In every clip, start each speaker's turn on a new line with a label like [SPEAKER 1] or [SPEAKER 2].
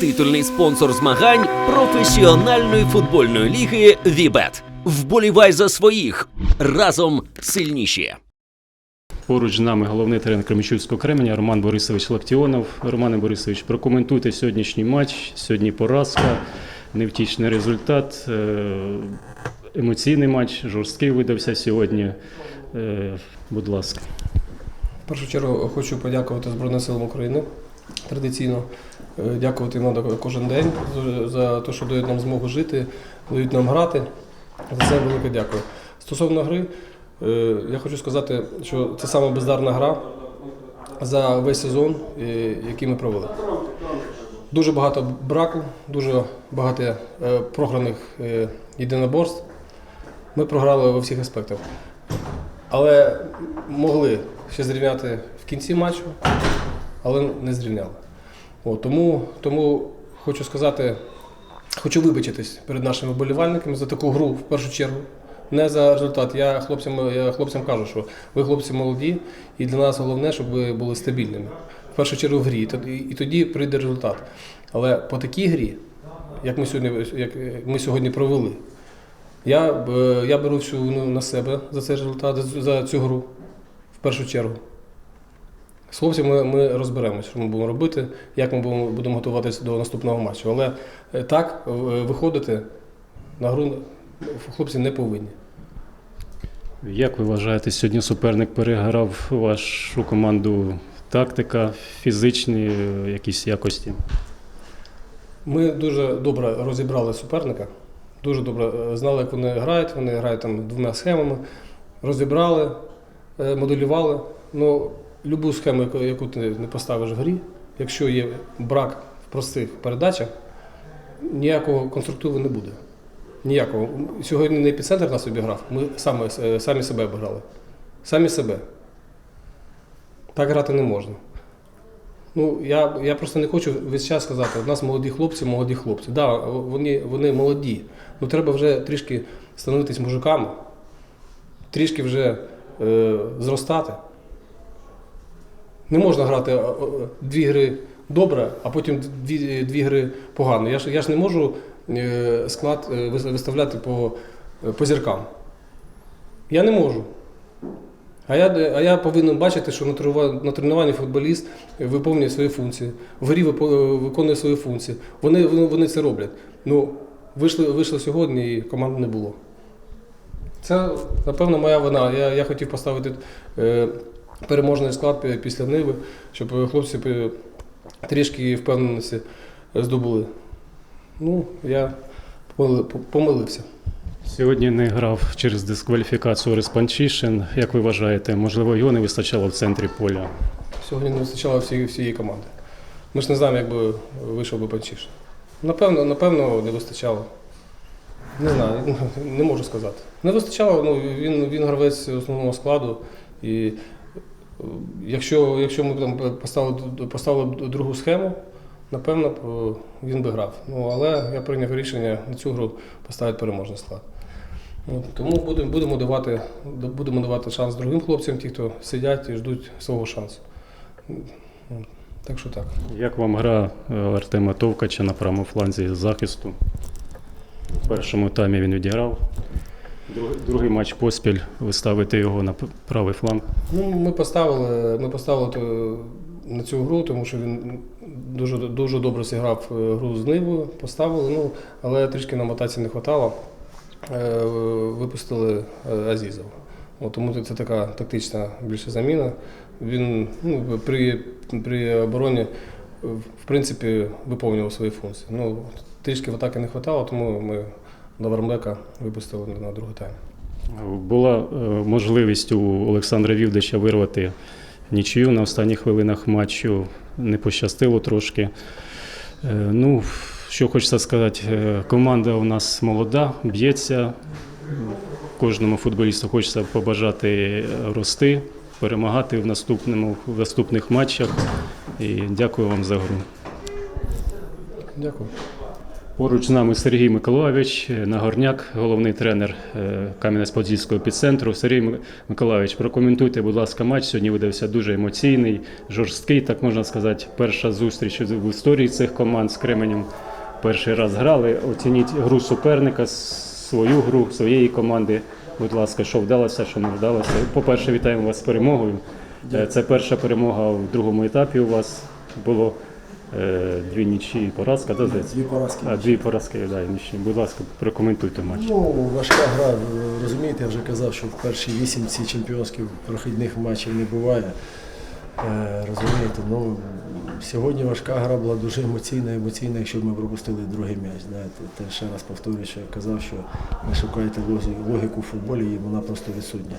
[SPEAKER 1] титульний спонсор змагань професіональної футбольної ліги Вібет. Вболівай за своїх разом сильніші.
[SPEAKER 2] Поруч з нами головний тренер Кременчуцького Кременя Роман Борисович Лактіонов. Романе Борисович, прокоментуйте сьогоднішній матч. Сьогодні поразка, невтішний результат, е, емоційний матч, жорсткий видався сьогодні. Е, Будь ласка.
[SPEAKER 3] В першу чергу хочу подякувати Збройним силам України традиційно. Е, Дякувати їм кожен день за- те, що дають нам змогу жити, дають нам грати. За це велике дякую. Стосовно гри, е, я хочу сказати, що це саме бездарна гра за весь сезон, е, який ми провели. Дуже багато браку, дуже багато програних єдиноборств. Ми програли у всіх аспектах. Але могли ще зрівняти в кінці матчу, але не зрівняли. От, тому, тому хочу сказати, хочу вибачитись перед нашими вболівальниками за таку гру в першу чергу. Не за результат. Я хлопцям, я хлопцям кажу, що ви хлопці молоді, і для нас головне, щоб ви були стабільними. В першу чергу в грі, і тоді- прийде результат. Але по такій грі, як ми сьогодні, як ми сьогодні провели, я, я беру всю вину на себе за цей результат, за цю гру в першу чергу. З хлопцями ми розберемося, що ми будемо робити, як ми будемо, будемо готуватися до наступного матчу. Але е, так е, виходити на гру хлопці не повинні.
[SPEAKER 2] Як ви вважаєте, сьогодні суперник переграв вашу команду тактика, фізичні е, якісь якості?
[SPEAKER 3] Ми дуже добре розібрали суперника, дуже добре знали, як вони грають. Вони грають там двома схемами, розібрали, моделювали. Ну, любу схему, яку- ти не поставиш в грі, якщо є брак в простих передачах, ніякого конструктиву не буде. Ніякого. Сьогодні не епіцентр нас обіграв, ми самі, е, самі себе обіграли. Самі себе. Так грати не можна. Ну, я, я просто не хочу весь час сказати, у нас молоді хлопці, молоді хлопці. Так, да, вони, вони молоді. Ну треба вже трішки становитись мужиками, трішки вже е, зростати. Не можна грати е, е, дві гри добре, а потім дві, дві гри погано. Я ж, я ж не можу е, склад виставляти по, по зіркам. Я не можу. А я, а я повинен бачити, що на тренуванні футболіст виповнює свої функції, в грі виконує свої функції. Вони, вони, це роблять. Ну, вийшли, вийшли сьогодні і команди не було. Це, напевно, моя вина. Я, я хотів поставити е, переможний склад після Ниви, щоб хлопці е, трішки впевненості здобули. Ну, я помилився.
[SPEAKER 2] Сьогодні не грав через дискваліфікацію Орес Панчишин. Як ви вважаєте, можливо, його не вистачало в центрі поля?
[SPEAKER 3] Сьогодні не вистачало всієї, всієї команди. Ми ж не знаємо, як би вийшов би Панчиш. Напевно, напевно, не вистачало. Не знаю, не можу сказати. Не вистачало, ну, він, він гравець основного складу. І якщо, якщо ми там поставили, поставили другу схему, напевно, е, він би грав. Ну, але я прийняв рішення на цю гру поставити переможний склад. От, тому будемо, будемо, давати, будемо давати шанс другим хлопцям, ті, хто сидять і ждуть свого шансу. Так що так.
[SPEAKER 2] Як вам гра е, Артема Товкача на правому фланзі захисту? В першому таймі він відіграв. Другий, другий матч поспіль. Ви ставите його на правий фланг.
[SPEAKER 3] Ну, ми поставили, ми поставили то, на цю гру, тому що він дуже, дуже добре зіграв е, гру з Нивою, поставили, ну, але трішки нам ротації не вистачало. Е, Випустили е, Азізов. От, тому це така тактична більше заміна. Він ну, при, при обороні в принципі виповнював свої функції. Ну, трішки в атаки не вистачало, тому ми Лаврамлека випустили на другий тайм.
[SPEAKER 2] Була е, можливість у Олександра Вівдича вирвати нічию на останніх хвилинах матчу. Не пощастило трошки. Е, Ну, що хочеться сказати, е, команда у нас молода, б'ється. Кожному футболісту хочеться побажати рости, перемагати в, наступному, в наступних матчах. І дякую вам за гру.
[SPEAKER 3] Дякую.
[SPEAKER 2] Поруч з нами Сергій Миколайович, е, Нагорняк, головний тренер е, Кам'янець-Подільського епіцентру. Сергій Ми- Миколайович, прокоментуйте, будь ласка, матч. Сьогодні видався дуже емоційний, жорсткий, так можна сказати. Перша зустріч в історії цих команд з Кременем. Перший раз грали. Оцініть гру суперника, свою гру, своєї команди. Будь ласка, що вдалося, що не вдалося. По-перше, вітаємо вас з перемогою. Е, Це перша перемога в другому етапі у вас було. Е, Дві нічі і поразка, да, здається?
[SPEAKER 4] Дві поразки.
[SPEAKER 2] А, дві поразки, да, і нічі. Будь ласка, прокоментуйте матч.
[SPEAKER 4] Ну, важка гра, розумієте, я вже казав, що в першій вісімці чемпіонських прохідних матчів не буває. Е, розумієте, ну, сьогодні важка гра була дуже емоційна, емоційна, якщо б ми пропустили другий м'яч. Знаєте, те ще раз повторюю, що я казав, що ви шукаєте логіку в футболі, і вона просто відсутня.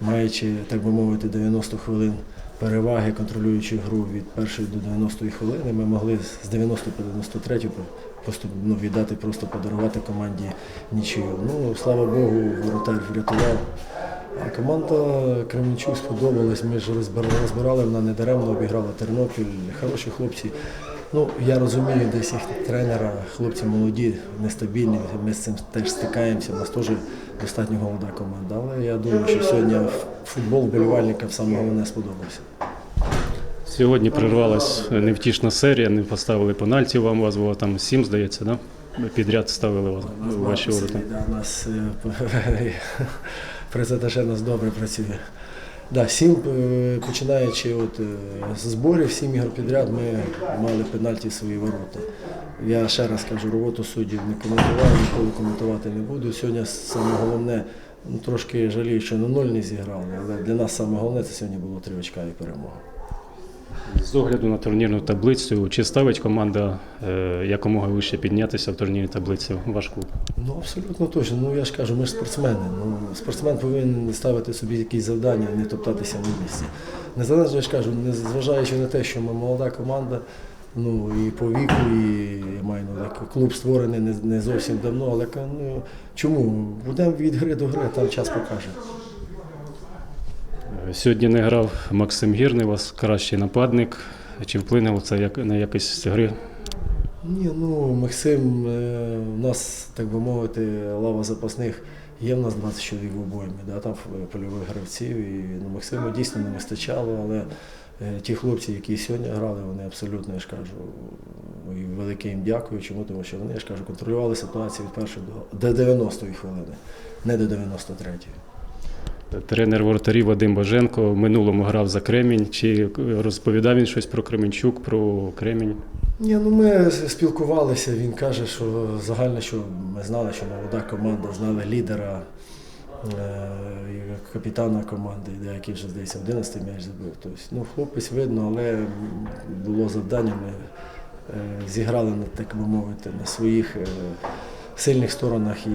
[SPEAKER 4] Маючи, так би мовити, 90 хвилин переваги, контролюючи гру від першої до 90-ї хвилини, ми могли з 90 по 93 просто ну, віддати, просто подарувати команді нічию. Ну, слава Богу, воротар врятував. А команда Кременчук сподобалась. Ми ж розбирали, вона не даремно обіграла Тернопіль. Хороші хлопці. Ну, я розумію, десь їх тренера, хлопці молоді, нестабільні. Ми з цим теж стикаємося. У нас теж достатньо молода команда. Але я думаю, що сьогодні футбол вболівальникам саме головне сподобався.
[SPEAKER 2] Сьогодні прервалась невтішна серія, не поставили пенальті вам, у вас було там сім, здається, да? підряд ставили вас
[SPEAKER 4] У
[SPEAKER 2] ваші ворота.
[SPEAKER 4] да, у нас е, президент нас добре працює. Да, сім, е, починаючи от, е, з зборів, сім ігор підряд, ми мали пенальті в свої ворота. Я ще раз кажу, роботу суддів не коментував, ніколи коментувати не буду. Сьогодні саме головне, ну, трошки жалію, що на ноль не зіграли, але для нас саме головне це сьогодні було три очка і перемога.
[SPEAKER 2] З огляду на турнірну таблицю, чи ставить команда е, якомога вище піднятися в турнірній таблиці ваш клуб?
[SPEAKER 4] Ну абсолютно точно. Ну я ж кажу, ми ж спортсмени. Ну спортсмен повинен ставити собі якісь завдання, не топтатися на місці. Незалежно я ж кажу, незважаючи на те, що ми молода команда. Ну і по віку, і я маю на увазі, клуб створений не, не зовсім давно, але ну, чому? Будемо від гри до гри, там час покаже.
[SPEAKER 2] Сьогодні не грав Максим Гірний, у вас кращий нападник. Чи вплинуло це як, на якість гри?
[SPEAKER 4] Ні, ну Максим, е, у нас, так би мовити, лава запасних є в нас 20 чоловік в обоймі, да, там е, польових гравців. І ну, Максиму дійсно не вистачало, але е, ті хлопці, які сьогодні грали, вони абсолютно, я ж кажу, і велике їм дякую. Чому? Тому що вони, я ж кажу, контролювали ситуацію від першої до 90-ї хвилини, не до 93-ї.
[SPEAKER 2] Тренер воротарів Вадим Боженко в минулому грав за Кремінь. Чи розповідав він щось про Кременчук, про Кремінь?
[SPEAKER 4] Ні, ну ми спілкувалися. Він каже, що загально, що ми знали, що молода команда, знали лідера, е, капітана команди, який вже здається 11 м'яч забив. Тобто, ну, хлопець видно, але було завдання. Ми е, зіграли так би мовити на своїх е, сильних сторонах і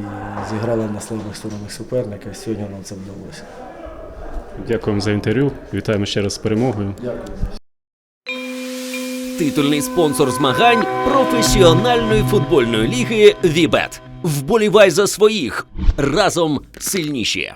[SPEAKER 4] зіграли на слабих сторонах суперника. Сьогодні нам це вдалося.
[SPEAKER 2] Дякуємо за інтерв'ю. Вітаємо ще раз з перемогою.
[SPEAKER 4] Дякую.
[SPEAKER 1] Титульний спонсор змагань професіональної футбольної ліги Вібет. Вболівай за своїх разом сильніші.